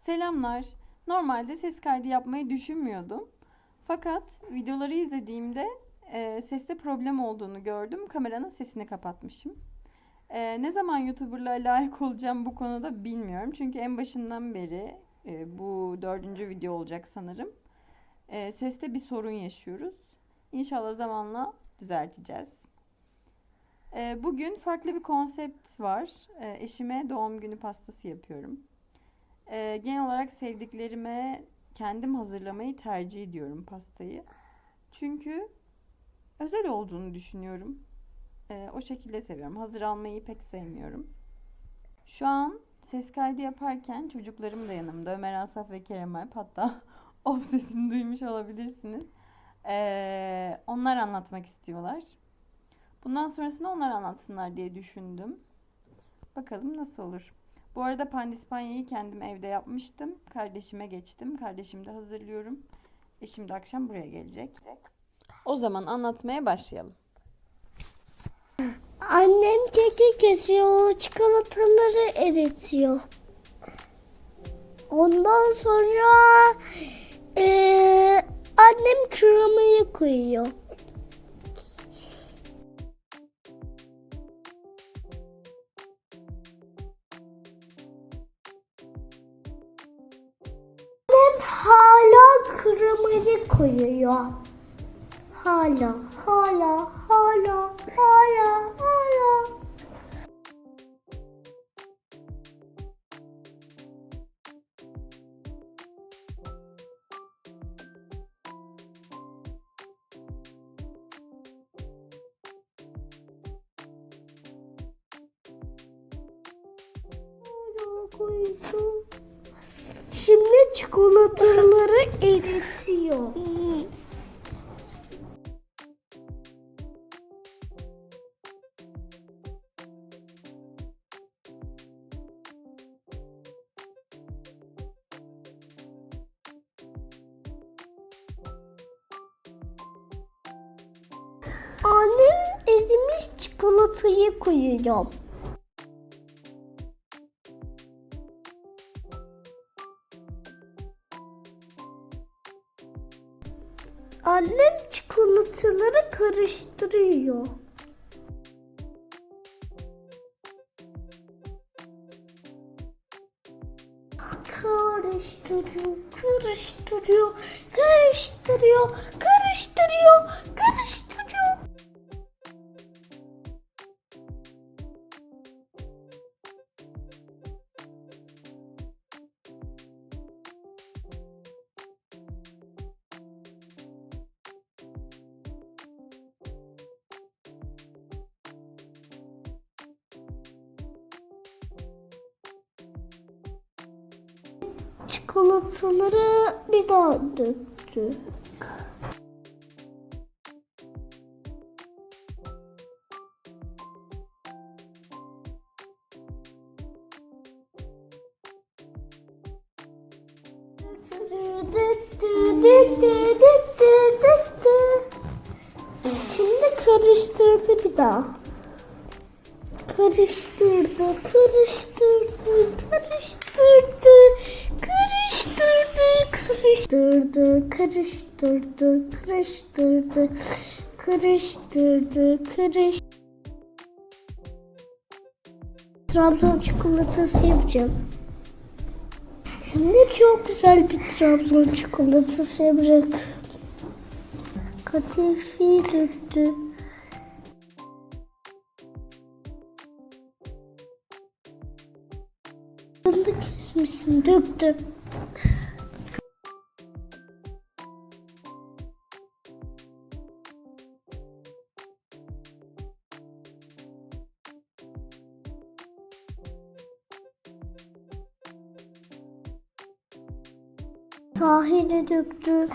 Selamlar. Normalde ses kaydı yapmayı düşünmüyordum. Fakat videoları izlediğimde e, seste problem olduğunu gördüm. Kameranın sesini kapatmışım. E, ne zaman YouTuber'lığa layık olacağım bu konuda bilmiyorum. Çünkü en başından beri e, bu dördüncü video olacak sanırım. E, seste bir sorun yaşıyoruz. İnşallah zamanla düzelteceğiz. E, bugün farklı bir konsept var. E, eşime doğum günü pastası yapıyorum. Ee, genel olarak sevdiklerime kendim hazırlamayı tercih ediyorum pastayı. Çünkü özel olduğunu düşünüyorum. Ee, o şekilde seviyorum. Hazır almayı pek sevmiyorum. Şu an ses kaydı yaparken çocuklarım da yanımda. Ömer Asaf ve Kerem Alp. Hatta of sesini duymuş olabilirsiniz. Ee, onlar anlatmak istiyorlar. Bundan sonrasını onlar anlatsınlar diye düşündüm. Bakalım nasıl olur. Bu arada pandispanyayı kendim evde yapmıştım. Kardeşime geçtim. Kardeşim de hazırlıyorum. Eşim de akşam buraya gelecek. O zaman anlatmaya başlayalım. Annem keki kesiyor, çikolataları eritiyor. Ondan sonra eee, annem kremayı koyuyor. Koyuyor. Hala, hala, hala, hala, hala. Hala koydu. Çikolataları eritiyor. Annem erimiş çikolatayı koyuyor. Annem çikolataları karıştırıyor. Çikolataları bir daha döktü. Şimdi karıştırdı bir daha. Karıştırdı, karıştırdı, karıştırdı, karıştırdı, karıştırdı, karıştırdı, karıştırdı, karıştırdı. Trabzon çikolatası yapacağım. Hem de çok güzel bir Trabzon çikolatası yapacak. Katifi döktü. Fındık kesmişsin döktü. Sahile döktü.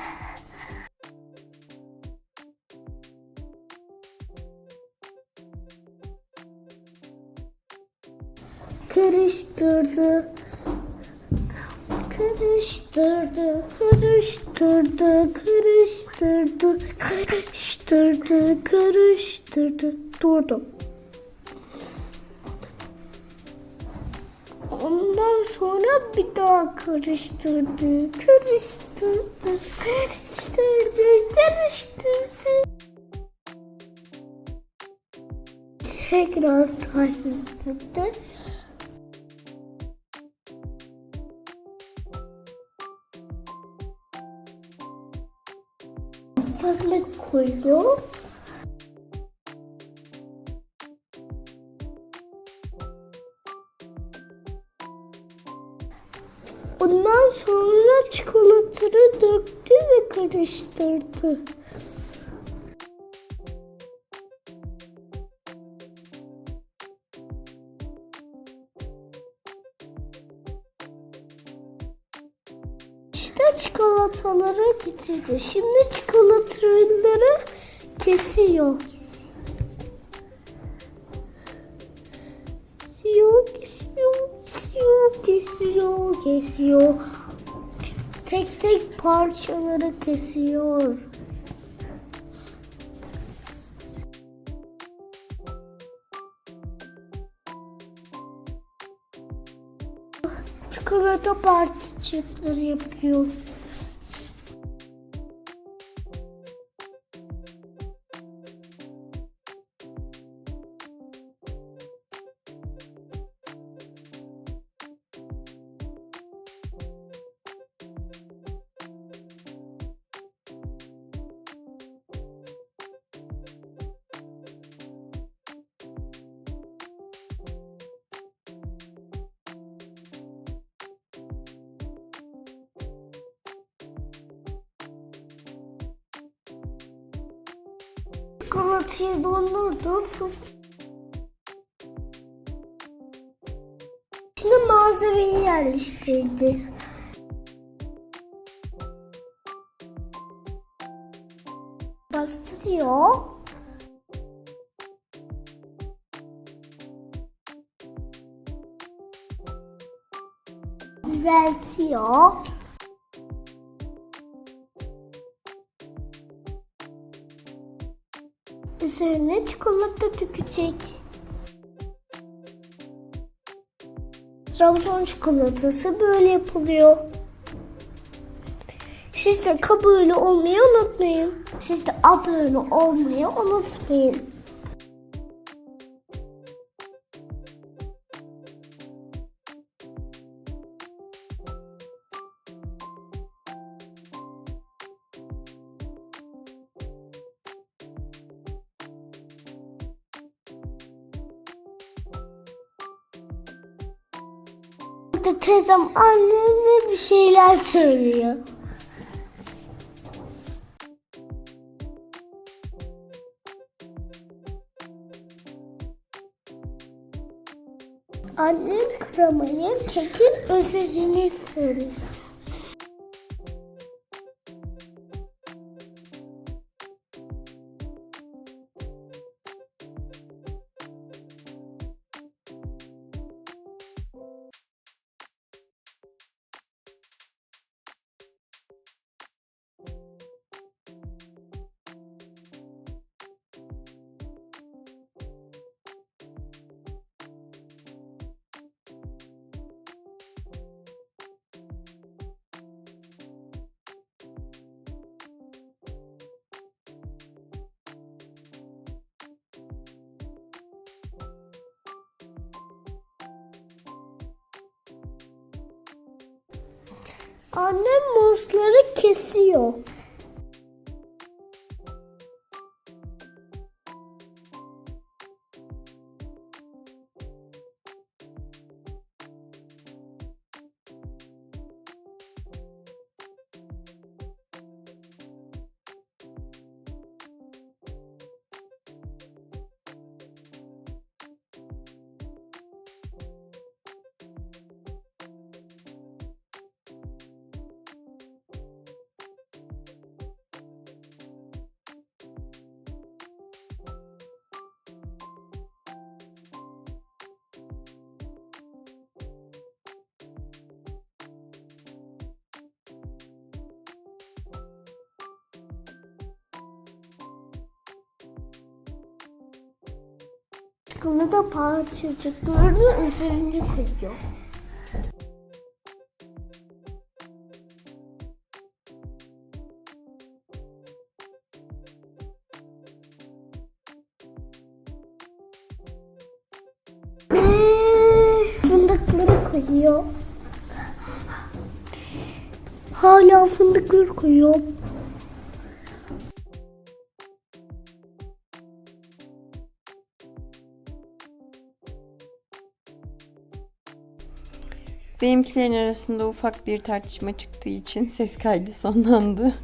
Karıştırdı. Karıştırdı, karıştırdı, karıştırdı, karıştırdı, karıştırdı. Durdum. Ondan sonra bir daha karıştırdı. Karıştırdı. Karıştırdı. Karıştırdı. Tekrar karıştırdı. Sonra koydu. Ondan sonra çikolatayı döktü ve karıştırdı. İşte çikolataları getirdi. Şimdi çikolataları kesiyor. Kesiyor, kesiyor. Tek tek parçaları kesiyor. Çikolata parçacıkları yapıyor. Çikolatayı dondurdu. fıs- Şimdi malzemeyi yerleştirdi. Bastırıyor. Düzeltiyor. Üzerine çikolata dökecek. Trabzon çikolatası böyle yapılıyor. Siz de kabul olmayı unutmayın. Siz de abone olmayı unutmayın. Burada teyzem anneme bir şeyler söylüyor. Annem kremayı kekin üzerine sürüyor. Annem muzları kesiyor. çikolata parçacıklarını üzerine koyuyor. fındıkları koyuyor. Hala fındıkları koyuyor. Benimkilerin arasında ufak bir tartışma çıktığı için ses kaydı sonlandı.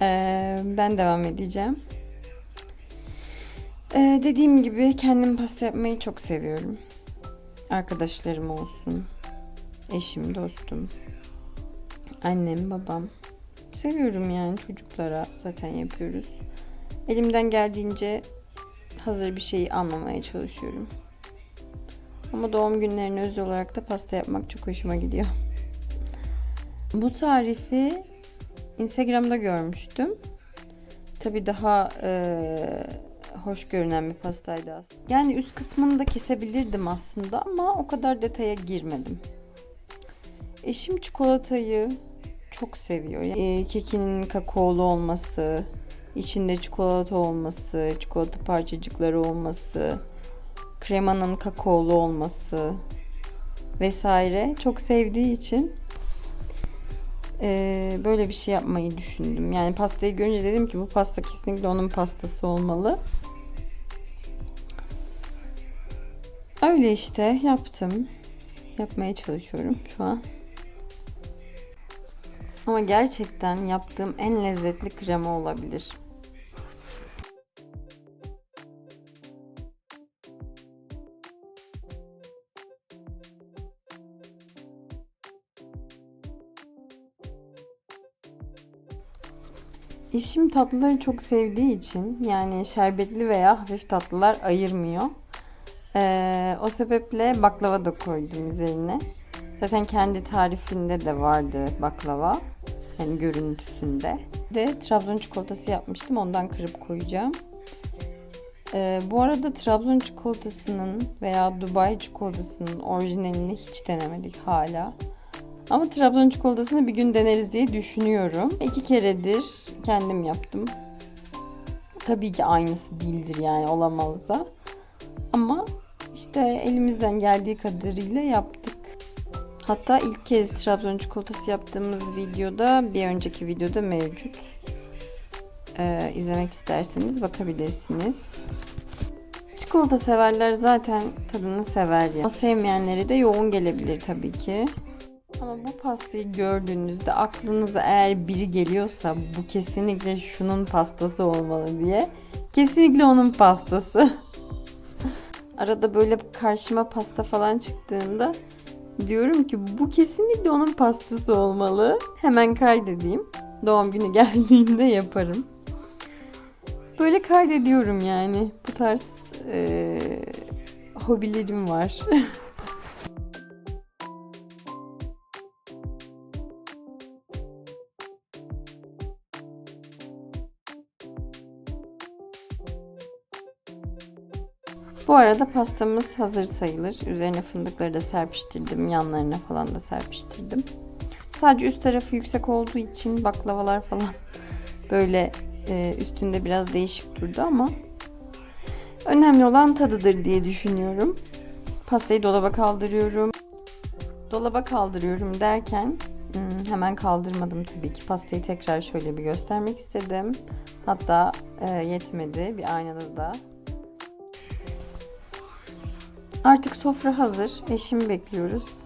Ee, ben devam edeceğim. Ee, dediğim gibi kendim pasta yapmayı çok seviyorum. Arkadaşlarım olsun, eşim, dostum, annem, babam. Seviyorum yani çocuklara zaten yapıyoruz. Elimden geldiğince hazır bir şeyi almamaya çalışıyorum. Ama doğum günlerine özel olarak da pasta yapmak çok hoşuma gidiyor. Bu tarifi Instagram'da görmüştüm. Tabii daha eee, hoş görünen bir pastaydı aslında. Yani üst kısmını da kesebilirdim aslında ama o kadar detaya girmedim. Eşim çikolatayı çok seviyor. Yani kekinin kakaolu olması, içinde çikolata olması, çikolata parçacıkları olması, kremanın kakaolu olması vesaire çok sevdiği için eee, böyle bir şey yapmayı düşündüm. Yani pastayı görünce dedim ki bu pasta kesinlikle onun pastası olmalı. Öyle işte yaptım. Yapmaya çalışıyorum şu an. Ama gerçekten yaptığım en lezzetli krema olabilir. Eşim tatlıları çok sevdiği için yani şerbetli veya hafif tatlılar ayırmıyor. Ee, o sebeple baklava da koydum üzerine. Zaten kendi tarifinde de vardı baklava. Yani görüntüsünde. De Trabzon çikolatası yapmıştım. Ondan kırıp koyacağım. Ee, bu arada Trabzon çikolatasının veya Dubai çikolatasının orijinalini hiç denemedik hala. Ama Trabzon çikolatasını bir gün deneriz diye düşünüyorum. İki keredir kendim yaptım. Tabii ki aynısı değildir yani olamaz da. Ama işte elimizden geldiği kadarıyla yaptık. Hatta ilk kez Trabzon çikolatası yaptığımız videoda bir önceki videoda mevcut. Ee, izlemek isterseniz bakabilirsiniz. Çikolata severler zaten tadını sever ya. Ama sevmeyenlere de yoğun gelebilir tabii ki. Ama bu pastayı gördüğünüzde aklınıza eğer biri geliyorsa bu kesinlikle şunun pastası olmalı diye. Kesinlikle onun pastası. Arada böyle karşıma pasta falan çıktığında diyorum ki bu kesinlikle onun pastası olmalı. Hemen kaydedeyim. Doğum günü geldiğinde yaparım. Böyle kaydediyorum yani. Bu tarz eee, hobilerim var. Bu arada pastamız hazır sayılır. Üzerine fındıkları da serpiştirdim. Yanlarına falan da serpiştirdim. Sadece üst tarafı yüksek olduğu için baklavalar falan böyle e, üstünde biraz değişik durdu ama önemli olan tadıdır diye düşünüyorum. Pastayı dolaba kaldırıyorum. Dolaba kaldırıyorum derken hmm, hemen kaldırmadım tabii ki. Pastayı tekrar şöyle bir göstermek istedim. Hatta e, yetmedi. Bir aynada da Artık sofra hazır. Eşimi bekliyoruz.